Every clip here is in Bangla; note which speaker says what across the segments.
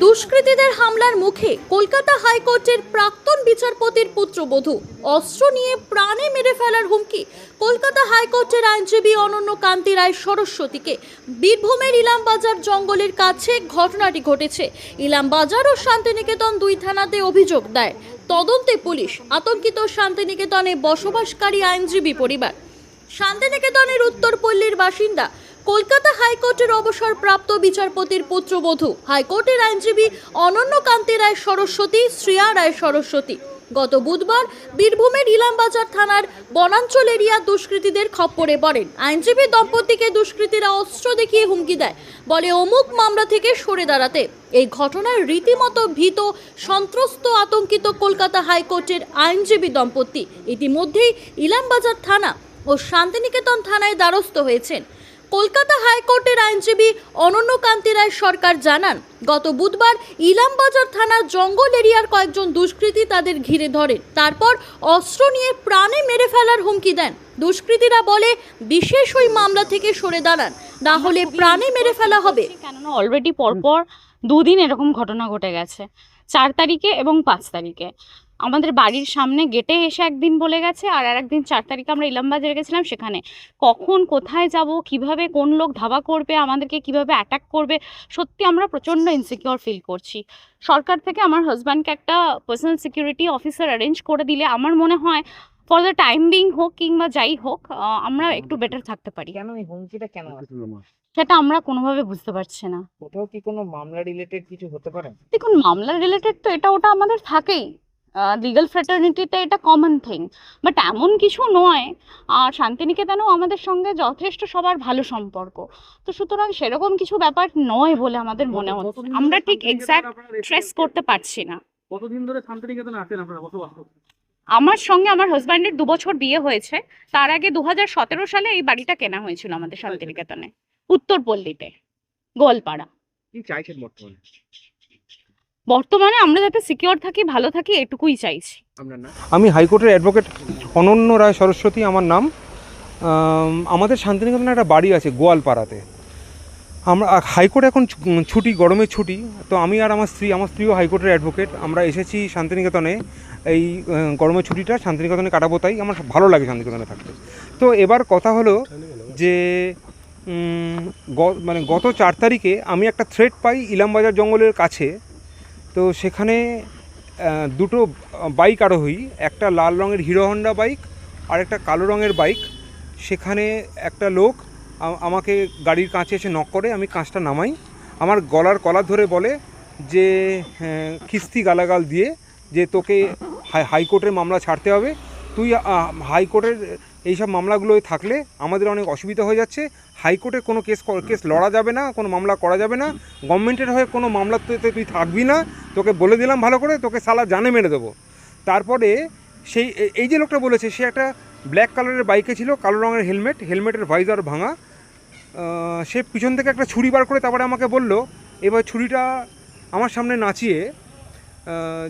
Speaker 1: দুষ্কৃতীদের হামলার মুখে কলকাতা হাইকোর্টের প্রাক্তন বিচারপতির পুত্রবধূ। অস্ত্র নিয়ে প্রাণে মেরে ফেলার হুমকি কলকাতা হাইকোর্টের আইনজীবী অনন্য কান্তি রায় সরস্বতীকে। বীরভূমের ইলামবাজার জঙ্গলের কাছে ঘটনাটি ঘটেছে। ইলামবাজার ও শান্তিনিকেতন দুই থানাতে অভিযোগ দেয় তদন্তে পুলিশ আতঙ্কিত শান্তিনিকেতনে বসবাসকারী আইনজীবী পরিবার। শান্তিনিকেতনের উত্তরপল্লীর বাসিন্দা কলকাতা হাইকোর্টের অবসরপ্রাপ্ত বিচারপতির পুত্রবধূ। হাইকোর্টের আইনজীবী অনন্য কান্তি রায় সরস্বতী, শ্রিয়া রায় সরস্বতী। গত বুধবার বীরভূমের ইলামবাজার থানার বনাঞ্চল এরিয়া দুষ্কৃতীদের খপ্পরে পড়েন। আইনজীবী দম্পতিকে দুষ্কৃতীরা অস্ত্র দেখিয়ে হুমকি দেয়। বলে অমুক মামলা থেকে সরে দাঁড়াতে। এই ঘটনায় রীতিমতো ভীত, সন্ত্রস্ত, আতঙ্কিত কলকাতা হাইকোর্টের আইনজীবী দম্পতি। ইতিমধ্যেই ইলামবাজার থানা ও শান্তিনিকেতন থানায় দ্বারস্থ হয়েছেন। কলকাতা হাইকোর্টের আইনজীবী অনন্যকান্তি রায় সরকার জানান গত বুধবার ইলামবাজার থানার জঙ্গল এরিয়ার কয়েকজন দুষ্কৃতী তাদের ঘিরে ধরে। তারপর অস্ত্র নিয়ে প্রাণে মেরে ফেলার হুমকি দেন। দুষ্কৃতীরা বলে বিশেষ ওই মামলা থেকে সরে দাঁড়ান না হলে প্রাণে মেরে ফেলা হবে।
Speaker 2: কেননা অলরেডি পরপর দুদিন এরকম ঘটনা ঘটে গেছে চার তারিখে এবং পাঁচ তারিখে। আমাদের বাড়ির সামনে গেটে এসে একদিন বলে গেছে আর আর একদিন চার তারিখে আমরা ইলামবাজারে গেছিলাম সেখানে কখন কোথায় যাব কীভাবে কোন লোক ধাবা করবে আমাদেরকে কীভাবে অ্যাটাক করবে সত্যি আমরা প্রচণ্ড ইনসিকিওর ফিল করছি। সরকার থেকে আমার হাজব্যান্ডকে একটা পার্সোনাল সিকিউরিটি অফিসার অ্যারেঞ্জ করে দিলে আমার মনে হয় ফর দ্য টাইম বিং হোক কিংবা যাই হোক আমরা একটু বেটার থাকতে পারি।
Speaker 3: কেন এই হুমকিটা কেন
Speaker 2: সেটা আমরা কোনোভাবে বুঝতে পারছি না।
Speaker 3: কোথাও কি কোনো মামলা রিলেটেড কিছু হতে পারে?
Speaker 2: দেখুন মামলা রিলেটেড তো এটা ওটা আমাদের থাকেই। লিগাল ফ্র্যাটার্নিটিতে এটা কমন থিং বাট এমন কিছু নয় আর শান্তিনিকেতনেও আমাদের সঙ্গে যথেষ্ট সবার ভালো সম্পর্ক। তো সুতরাং সেরকম কিছু ব্যাপার নয় বলে আমাদের মনে হচ্ছে। আমরা ঠিক এক্স্যাক্ট ট্রেস করতে পারছি না।
Speaker 4: কতদিন ধরে শান্তিনিকেতনে আছেন আপনারা? বসবাস
Speaker 2: আমার সঙ্গে আমার হাজব্যান্ডের দু বছর বিয়ে হয়েছে। তার আগে দু সতেরো সালে এই বাড়িটা কেনা হয়েছিল আমাদের শান্তিনিকেতনে। উত্তরপল্লীতে গোয়ালপাড়া।
Speaker 3: কি চাইছেন বর্তমানে?
Speaker 2: বর্তমানে আমরা যাতে সিকিওর থাকি ভালো থাকি এটুকুই চাইছি।
Speaker 3: আপনার না।
Speaker 5: আমি হাইকোর্টের অ্যাডভোকেট অনন্য রায় সরস্বতী আমার নাম। আমাদের শান্তিনিকেতনে একটা বাড়ি আছে গোয়ালপাড়াতে। আমরা হাইকোর্ট এখন ছুটি গরমের ছুটি। তো আমি আর আমার স্ত্রী আমার স্ত্রীও হাইকোর্টের অ্যাডভোকেট আমরা এসেছি শান্তিনিকেতনে। এই গরমের ছুটিটা শান্তিনিকেতনে কাটাবো তাই। আমার ভালো লাগে শান্তিনিকেতনে থাকতে। তো এবার কথা হলো যে মানে গত চার তারিখে আমি একটা থ্রেড পাই ইলামবাজার জঙ্গলের কাছে। তো সেখানে দুটো বাইক আরোহী একটা লাল রঙের হিরো হন্ডা বাইক আর একটা কালো রঙের বাইক সেখানে একটা লোক আমাকে গাড়ির কাছে এসে নক করে, আমি কাঁচটা নামাই। আমার গলার কলা ধরে বলে যে খিস্তি গালাগাল দিয়ে যে তোকে হাই হাইকোর্টের মামলা ছাড়তে হবে। তুই হাইকোর্টের এইসব মামলাগুলোয় থাকলে আমাদের অনেক অসুবিধা হয়ে যাচ্ছে। হাইকোর্টে কোনো কেস কেস লড়া যাবে না, কোনো মামলা করা যাবে না। গভর্নমেন্টের হয়ে কোনো মামলাতে তুই থাকবি না। তোকে বলে দিলাম ভালো করে, তোকে সালা জানে মেরে দেবো। তারপরে সেই এই যে লোকটা বলেছে, সে একটা ব্ল্যাক কালারের বাইকে ছিল, কালো রঙের হেলমেট হেলমেটের ভাইজার ভাঙা। সে পিছন থেকে একটা ছুরি বার করে তারপরে আমাকে বলল, এবার ছুরিটা আমার সামনে নাচিয়ে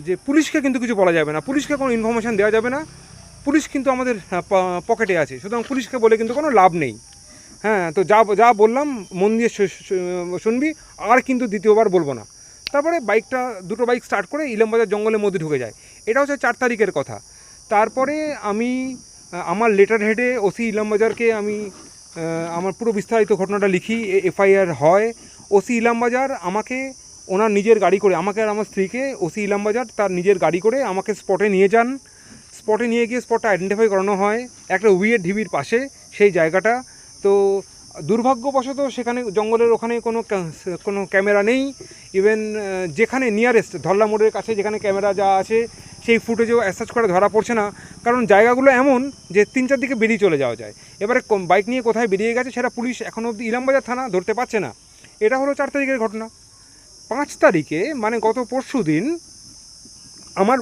Speaker 5: যে পুলিশকে কিন্তু কিছু বলা যাবে না। পুলিশকে কোনো ইনফরমেশান দেওয়া যাবে না। পুলিশ কিন্তু আমাদের প- পকেটে আছে। সুতরাং পুলিশকে বলে কিন্তু কোনো লাভ নেই। হ্যাঁ তো যা যা বললাম, মন দিয়ে শুনবি, আর কিন্তু দ্বিতীয়বার বলব না। তারপরে বাইকটা, দুটো বাইক স্টার্ট করে ইলামবাজার জঙ্গলের মধ্যে ঢুকে যায়। এটা হচ্ছে চার তারিখের কথা। তারপরে আমি আমার লেটার হেডে ওসি ইলামবাজারকে আমি আমার পুরো বিস্তারিত ঘটনাটা লিখি এফআইআর হয়। ওসি ইলামবাজার আমাকে ওনার নিজের গাড়ি করে, আমাকে আর আমার স্ত্রীকে ওসি ইলামবাজার তার নিজের গাড়ি করে আমাকে স্পটে নিয়ে যান। স্পটে নিয়ে গিয়ে স্পটটা আইডেন্টিফাই করানো হয়, একটা উইয়ের ঢিবির পাশে, সেই জায়গাটা। তো দুর্ভাগ্যবশত সেখানে জঙ্গলের ওখানে কোনো কোনো ক্যামেরা নেই। ইভেন যেখানে নিয়ারেস্ট ধল্লা মোড়ের কাছে যেখানে ক্যামেরা যা আছে, সেই ফুটেজও অ্যাসার্চ করে ধরা পড়ছে না। কারণ জায়গাগুলো এমন যে তিন, চার দিকে বেরিয়ে চলে যাওয়া যায়। এবারে বাইক নিয়ে কোথায় বেরিয়ে গেছে সেটা পুলিশ এখনও অবধি ইলামবাজার থানা ধরতে পারছে না। এটা হলো চার তারিখের ঘটনা। পাঁচ তারিখে মানে গত পরশু দিন, আমার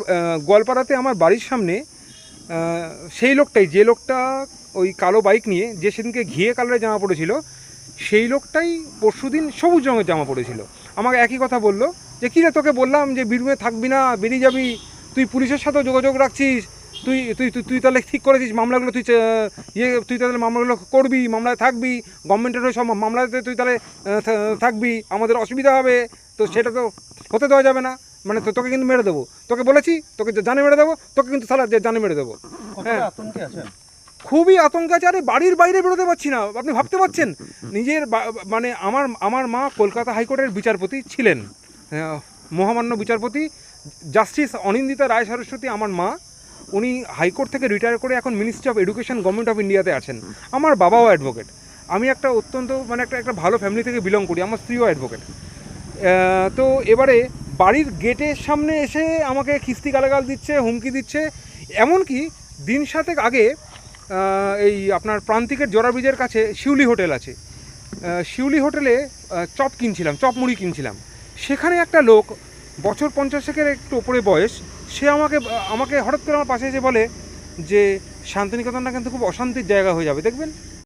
Speaker 5: গোয়ালপাড়াতে আমার বাড়ির সামনে সেই লোকটাই, যে লোকটা ওই কালো বাইক নিয়ে যে সেদিনকে ঘিয়ে কালারের জামা পড়েছিল, সেই লোকটাই পরশুদিন সবুজ রঙের জামা পড়েছিল। আমাকে একই কথা বলল, যে কী রে, তোকে বললাম যে বীরভূমে থাকবি না, বেরিয়ে যাবি? তুই পুলিশের সাথেও যোগাযোগ রাখছিস? তুই তুই তুই তাহলে ঠিক করেছিস, মামলাগুলো তুই ইয়ে তুই তাহলে মামলাগুলো করবি, মামলায় থাকবি? গভর্নমেন্টের সব মামলাতে তুই তাহলে থাকবি? আমাদের অসুবিধা হবে, তো সেটা তো হতে দেওয়া যাবে না। মানে তো তোকে কিন্তু মেরে দেবো। তোকে বলেছি তোকে যে জানে মেরে দেবো তোকে কিন্তু সালা যে জানে মেরে দেবো। হ্যাঁ। খুবই আতঙ্কে আছে আরে বাড়ির বাইরে বেরোতে পারছি না আপনি ভাবতে পারছেন? নিজের মানে আমার আমার মা কলকাতা হাইকোর্টের বিচারপতি ছিলেন। মহামান্য বিচারপতি জাস্টিস অনিন্দিতা রায় সরস্বতী আমার মা উনি হাইকোর্ট থেকে রিটায়ার করে এখন ministry of education government of ইন্ডিয়াতে আছেন। আমার বাবাও অ্যাডভোকেট আমি একটা অত্যন্ত মানে একটা একটা ভালো ফ্যামিলি থেকে বিলং করি আমার স্ত্রীও অ্যাডভোকেট তো এবারে বাড়ির গেটের সামনে এসে আমাকে খিস্তি গালাগাল দিচ্ছে, হুমকি দিচ্ছে। এমনকি দিন সাতেক আগে এই আপনার প্রান্তিকের জোড়া ব্রিজের কাছে শিউলি হোটেল আছে। শিউলি হোটেলে চপ কিনছিলাম, চপ মুড়ি কিনছিলাম। সেখানে একটা লোক বছর পঞ্চাশেকের একটু ওপরে বয়স, সে আমাকে আমাকে হঠাৎ করে আমার পাশে এসে বলে যে, শান্তিনিকেতনটা কিন্তু খুব অশান্তির জায়গা হয়ে যাবে। দেখবেন?